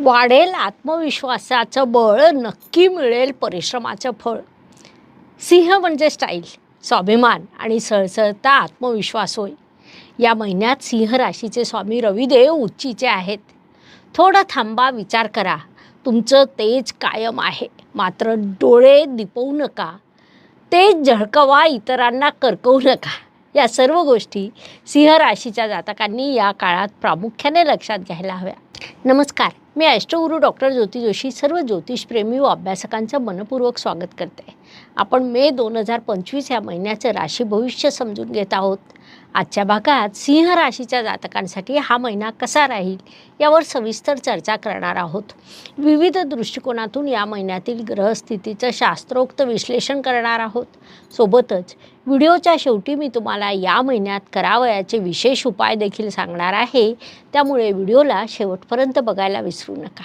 वाढेल आत्मविश्वासाचं बळ नक्की मिळेल परिश्रमाचं फळ. सिंह म्हणजे स्टाईल स्वाभिमान आणि सळसळता आत्मविश्वास होय. या महिन्यात सिंह राशीचे स्वामी रविदेव उच्चीचे आहेत. थोडं थांबा विचार करा. तुमचं तेज कायम आहे. मात्र डोळे दिपवू नका. तेज झळकवा इतरांना करकवू नका. या सर्व गोष्टी सिंह राशीच्या जातकांनी या काळात प्रामुख्याने लक्षात घ्यायला हव्या. नमस्कार. मी अष्टगुरू डॉक्टर ज्योती जोशी सर्व ज्योतिषप्रेमी व अभ्यासकांचं मनपूर्वक स्वागत करते. आपण मे दोन हजार पंचवीस या महिन्याचं राशी भविष्य समजून घेत आहोत. आजच्या भागात सिंह राशीच्या जातकांसाठी हा महिना कसा राहील यावर सविस्तर चर्चा करणार आहोत. विविध दृष्टिकोनातून या महिन्यातील ग्रहस्थितीचं शास्त्रोक्त विश्लेषण करणार आहोत. सोबतच व्हिडिओच्या शेवटी मी तुम्हाला या महिन्यात करावयाचे विशेष उपाय देखील सांगणार आहे. त्यामुळे व्हिडिओला शेवटपर्यंत बघायला विसरू नका.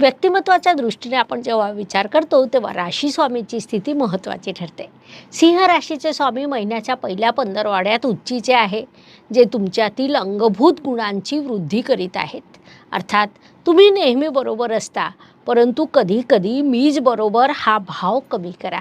व्यक्तिमत्वाच्या दृष्टीने आपण जेव्हा विचार करतो तेव्हा राशी स्वामीची स्थिती महत्त्वाची ठरते. सिंह राशीचे स्वामी महिन्याच्या पहिल्या पंधरवाड्यात उच्चीचे आहे जे तुमच्यातील अंगभूत गुणांची वृद्धी करीत आहेत. अर्थात तुम्ही नेहमी बरोबर असता परंतु कधी कधी मीज बरोबर हा भाव कमी करा.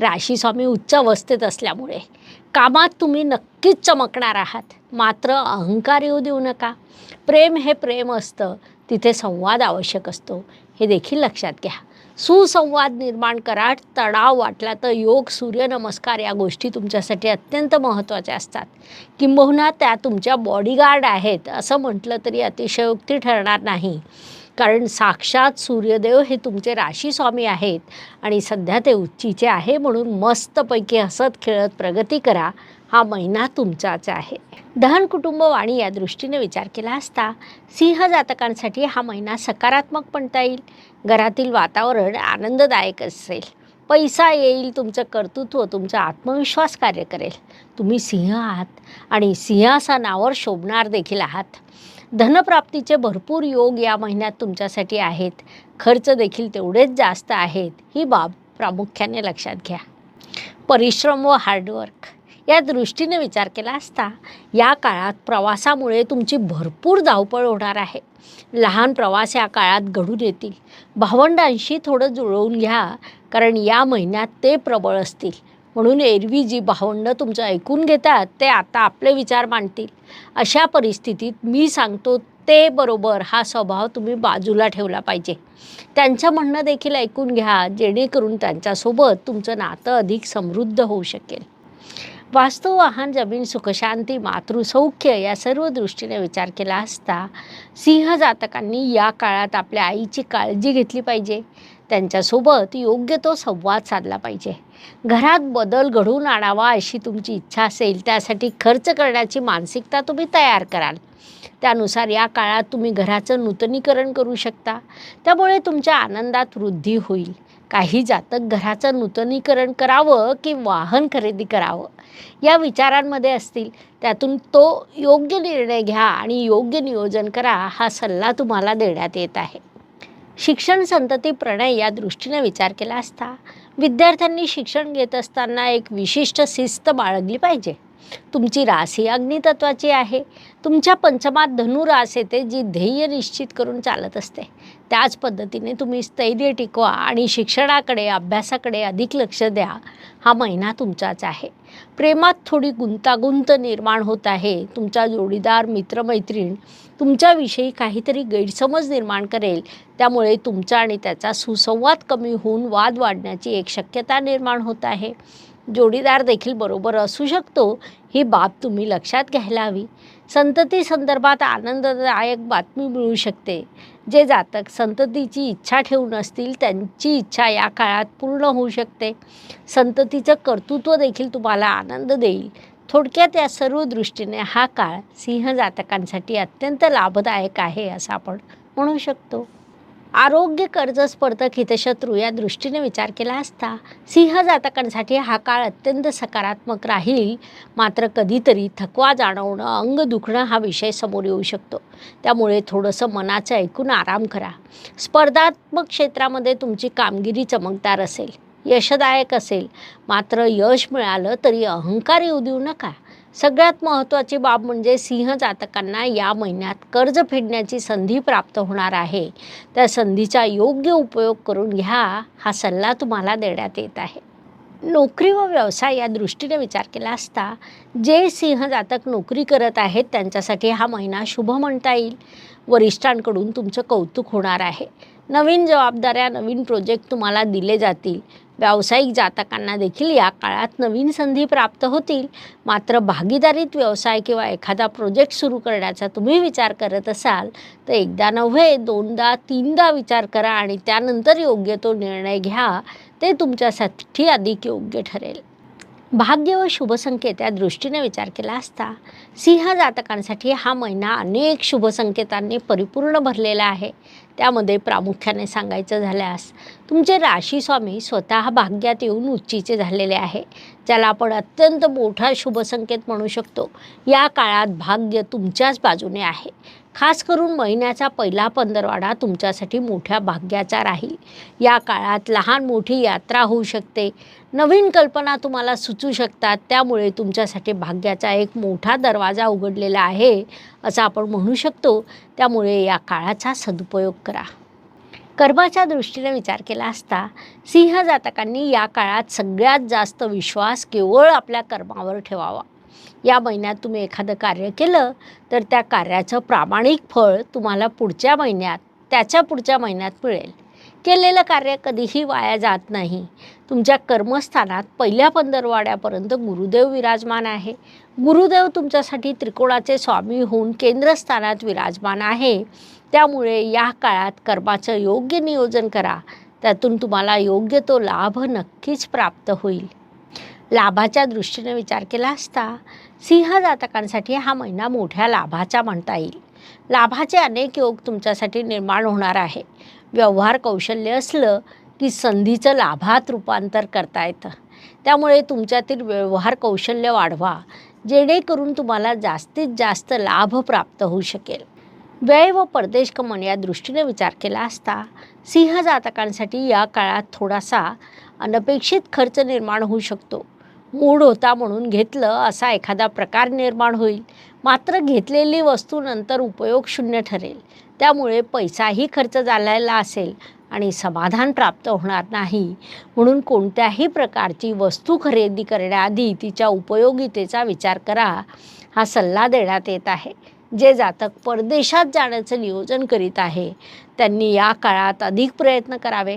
राशी स्वामी उच्च अवस्थेत असल्यामुळे कामात तुम्ही नक्कीच चमकणार आहात. मात्र अहंकार येऊ देऊ नका. प्रेम हे प्रेम असतं. तिथे संवाद आवश्यक असतो. हे देखील लक्षात घ्या. सुसंवाद निर्माण करा. तणाव वाटला तर योग सूर्यनमस्कार या गोष्टी तुमच्यासाठी अत्यंत महत्त्वाच्या असतात. किंबहुना त्या तुमच्या बॉडीगार्ड आहेत असं म्हटलं तरी अतिशयोक्ती ठरणार नाही. कारण साक्षात सूर्यदेव हे तुमचे राशीस्वामी आहेत आणि सध्या ते उच्चीचे आहे म्हणून मस्तपैकी हसत खेळत प्रगती करा. हा महिना तुमचाच आहे. दहन कुटुंब वाणी या दृष्टीने विचार केला असता सिंह जातकांसाठी हा महिना सकारात्मक म्हणता येईल. घरातील वातावरण आनंददायक असेल. पैसा येईल तुमचं कर्तृत्व तुमचा आत्मविश्वास कार्य करेल. तुम्ही सिंह आहात आणि सिंहासनावर शोभणार देखील आहात. धनप्राप्तीचे भरपूर योग या महिन्यात तुमच्यासाठी आहेत. खर्च देखील तेवढेच जास्त आहेत. ही बाब प्रामुख्याने लक्षात घ्या. परिश्रम व हार्डवर्क या दृष्टीने विचार केला असता या काळात प्रवासामुळे तुमची भरपूर धावपळ होणार आहे. लहान प्रवास या काळात घडून येतील. भावंडांशी थोडं जुळवून घ्या कारण या महिन्यात ते प्रबळ असतील. म्हणून एरवी जी भावंडं तुमचं ऐकून घेतात ते आता आपले विचार मांडतील. अशा परिस्थितीत मी सांगतो ते बरोबर हा स्वभाव तुम्ही बाजूला ठेवला पाहिजे. त्यांचं म्हणणं देखील ऐकून घ्या जेणेकरून त्यांच्यासोबत तुमचं नातं अधिक समृद्ध होऊ शकेल. वास्तू वाहन जमीन सुखशांती मातृसौख्य या सर्व दृष्टीने विचार केला असता सिंह जातकांनी या काळात आपल्या आईची काळजी घेतली पाहिजे. त्यांच्यासोबत योग्य तो संवाद साधला पाहिजे. घरात बदल घडवून आणावा अशी तुमची इच्छा असेल त्यासाठी खर्च करण्याची मानसिकता तुम्ही तयार कराल. त्यानुसार या काळात तुम्ही घराचं नूतनीकरण करू शकता. त्यामुळे तुमच्या आनंदात वृद्धी होईल. काही जातक घराचं नूतनीकरण करावं की वाहन खरेदी करावं? या विचारांमध्ये असतील. त्यातून तो योग्य निर्णय घ्या आणि योग्य नियोजन करा हा सल्ला तुम्हाला देण्यात येत आहे. शिक्षण संतती प्रणय या दृष्टीने विचार केला असता. विद्यार्थ्यांनी शिक्षण घेत असताना एक विशिष्ट शिस्त बाळगली पाहिजे. तुमची रास ही अग्नितत्वाची आहे. तुमच्या पंचमात धनुरास येते जी ध्येय निश्चित करून चालत असते. त्याच पद्धतीने तुम्ही स्थैर्य टिकवा आणि शिक्षणाकडे अभ्यासाकडे अधिक लक्ष द्या. हा महिना तुमचाच आहे. प्रेमात थोडी गुंतागुंत निर्माण होत आहे. तुमचा जोडीदार मित्रमैत्रीण तुमच्याविषयी काहीतरी गैरसमज निर्माण करेल. त्यामुळे तुमचा आणि त्याचा सुसंवाद कमी होऊन वाद वाढण्याची एक शक्यता निर्माण होत आहे. जोडीदार देखील बरोबर असू शकतो ही बाब तुम्ही लक्षात घ्यायला हवी. संतती संदर्भात आनंददायक बातमी मिळू शकते. जे जातक संततीची इच्छा ठेवून असतील त्यांची इच्छा या काळात पूर्ण होऊ शकते. संततीचं कर्तृत्व देखील तुम्हाला आनंद देईल. थोडक्यात या सर्व दृष्टीने हा काळ सिंह जातकांसाठी अत्यंत लाभदायक आहे असं आपण म्हणू शकतो. आरोग्य कर्ज स्पर्धक हितशत्रू या दृष्टीने विचार केला असता सिंह जातकांसाठी हा काळ अत्यंत सकारात्मक राहील. मात्र कधीतरी थकवा जाणवणं अंग दुखणं हा विषय समोर येऊ शकतो. त्यामुळे थोडंसं मनाचं ऐकून आराम करा. स्पर्धात्मक क्षेत्रामध्ये तुमची कामगिरी चमकदार असेल यशदायक असेल. मात्र यश मिळालं तरी अहंकार येऊ देऊ नका. सगळ्यात महत्त्वाची बाब म्हणजे सिंह जातकांना या महिन्यात कर्ज फेडण्याची संधी प्राप्त होणार आहे. त्या संधीचा योग्य उपयोग करून घ्या हा सल्ला तुम्हाला देण्यात येत आहे. नोकरी व व्यवसाय या दृष्टीने विचार केला असता जे सिंह जातक नोकरी करत आहेत त्यांच्यासाठी हा महिना शुभ म्हणता येईल. वरिष्ठांकडून तुमचं कौतुक होणार आहे. नवीन जबाबदाऱ्या नवीन प्रोजेक्ट तुम्हाला दिले जातील. व्यावसायिक जातकांना देखील या काळात नवीन संधी प्राप्त होतील. मात्र भागीदारीत व्यवसाय किंवा एखादा प्रोजेक्ट सुरू करण्याचा तुम्ही विचार करत असाल तर एकदा नव्हे दोनदा तीनदा विचार करा आणि त्यानंतर योग्य तो निर्णय घ्या. ते तुमच्यासाठी अधिक योग्य ठरेल. भाग्य व शुभसंकेत या दृष्टीने विचार केला असता सिंह जातकांसाठी हा महिना अनेक शुभसंकेतांनी परिपूर्ण भरलेला आहे. त्यामध्ये प्रामुख्याने सांगायचं झाल्यास तुमचे राशीस्वामी स्वतः भाग्यात येऊन उच्चीचे झालेले आहे ज्याला आपण अत्यंत मोठा शुभसंकेत म्हणू शकतो. या काळात भाग्य तुमच्याच बाजूने आहे. खास करून महिन्याचा पहिला पंधरवाडा तुमच्यासाठी मोठ्या भाग्याचा राहील. या काळात लहान मोठी यात्रा होऊ शकते. नवीन कल्पना तुम्हाला सुचू शकतात. त्यामुळे तुमच्यासाठी भाग्याचा एक मोठा दरवाजा उघडलेला आहे असं आपण म्हणू शकतो. त्यामुळे या काळाचा सदुपयोग करा. कर्माच्या दृष्टीने विचार केला असता सिंह जातकांनी या काळात सगळ्यात जास्त विश्वास केवळ आपल्या कर्मावर ठेवावा. या महिन्यात तुम्ही एखादं कार्य केलं तर त्या कार्याचं प्रामाणिक फळ तुम्हाला पुढच्या महिन्यात त्याच्या पुढच्या महिन्यात मिळेल. केलेलं कार्य कधीही वाया जात नाही. तुमच्या कर्मस्थानात पहिल्या पंधरवाड्यापर्यंत गुरुदेव विराजमान आहे. गुरुदेव तुमच्यासाठी त्रिकोणाचे स्वामी होऊन केंद्रस्थानात विराजमान आहे. त्यामुळे या काळात कर्माचं योग्य नियोजन करा. त्यातून तुम्हाला योग्य तो लाभ नक्कीच प्राप्त होईल. लाभाच्या दृष्टीने विचार केला असता सिंह जातकांसाठी हा महिना मोठ्या लाभाचा म्हणता येईल. लाभाचे अनेक योग तुमच्यासाठी निर्माण होणार आहे. व्यवहार कौशल्य असलं की संधीचं लाभात रूपांतर करता येतं. त्यामुळे तुमच्यातील व्यवहार कौशल्य वाढवा जेणेकरून तुम्हाला जास्तीत जास्त लाभ प्राप्त होऊ शकेल. व्यय व परदेश कमन या दृष्टीने विचार केला असता सिंह जातकांसाठी या काळात थोडासा अनपेक्षित खर्च निर्माण होऊ शकतो. मूड होता म्हणून घेतलं असा एखादा प्रकार निर्माण होईल. मात्र घेतलेली वस्तू नंतर उपयोग शून्य ठरेल. त्यामुळे पैसाही खर्च झालेला असेल आणि समाधान प्राप्त होणार नाही. म्हणून कोणत्याही प्रकारची वस्तू खरेदी करण्याआधी तिच्या उपयोगितेचा विचार करा हा सल्ला देण्यात येत आहे. जे जातक परदेशात जाण्याचं नियोजन करीत आहे त्यांनी या काळात अधिक प्रयत्न करावे.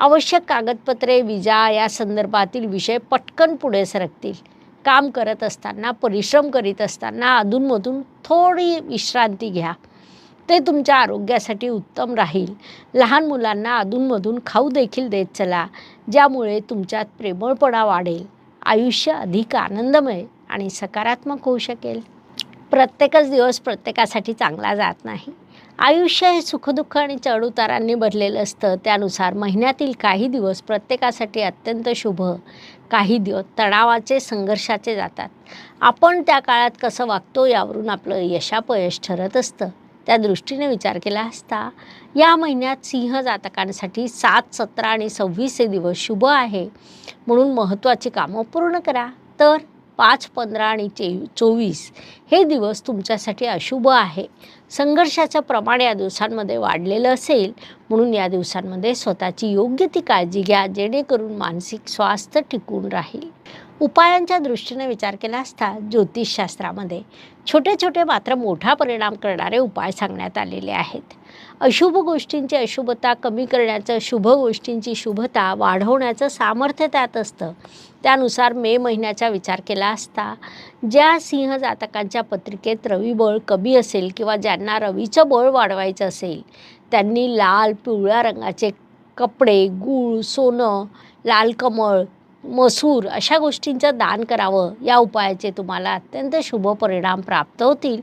आवश्यक कागदपत्रे विजा या संदर्भातील विषय पटकन पुढे सरकतील. काम करत असताना परिश्रम करीत असताना अधूनमधून थोडी विश्रांती घ्या. ते तुमच्या आरोग्यासाठी उत्तम राहील. लहान मुलांना अधूनमधून खाऊ देखील देत चला ज्यामुळे तुमच्यात प्रेमळपणा वाढेल. आयुष्य अधिक आनंदमय आणि सकारात्मक होऊ शकेल. प्रत्येकच दिवस प्रत्येकासाठी चांगला जात नाही. आयुष्य हे सुखदुःख आणि चढउतारांनी भरलेलं असतं. त्यानुसार महिन्यातील काही दिवस प्रत्येकासाठी अत्यंत शुभ काही दिवस तणावाचे संघर्षाचे जातात. आपण त्या काळात कसं वागतो यावरून आपलं यशापयश ठरत असतं. त्या दृष्टीने विचार केला असता या महिन्यात सिंह जातकांसाठी सात सतरा आणि सव्वीस हे दिवस शुभ आहे. म्हणून महत्त्वाची कामं पूर्ण करा. तर पाच पंधरा आणि चे चोवीस हे दिवस तुमच्यासाठी अशुभ आहे. संघर्षाचं प्रमाण या दिवसांमध्ये वाढलेलं असेल म्हणून या दिवसांमध्ये स्वतःची योग्य ती काळजी घ्या जेणेकरून मानसिक स्वास्थ्य टिकून राहील. उपायांच्या दृष्टीने विचार केला असता ज्योतिषशास्त्रामध्ये छोटे छोटे मात्र मोठा परिणाम करणारे उपाय सांगण्यात आलेले आहेत. अशुभ गोष्टींची अशुभता कमी करण्याचं शुभ गोष्टींची शुभता वाढवण्याचं सामर्थ्य त्यात असतं. त्यानुसार मे महिन्याचा विचार केला असता ज्या सिंह जातकांच्या पत्रिकेत रवी बळ कमी असेल किंवा ज्यांना रवीचं बळ वाढवायचं असेल त्यांनी लाल पिवळ्या रंगाचे कपडे गूळ सोनं लाल कमळ मसूर अशा गोष्टींचं दान करावं या उपायाचे तुम्हाला अत्यंत शुभ परिणाम प्राप्त होतील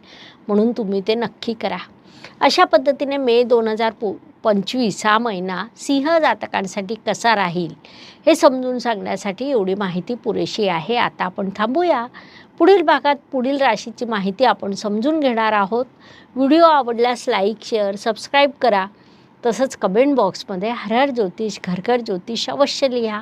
म्हणून तुम्ही ते नक्की करा. अशा पद्धतीने मे दोन हजार पो पंचवीस हा महिना सिंह जातकांसाठी कसा राहील हे समजून सांगण्यासाठी एवढी माहिती पुरेशी आहे. आता आपण थांबूया. पुढील भागात पुढील राशीची माहिती आपण समजून घेणार आहोत. व्हिडिओ आवडल्यास लाईक शेअर सबस्क्राईब करा. तसंच कमेंट बॉक्समध्ये हर हर ज्योतिष घरघर ज्योतिष अवश्य लिहा.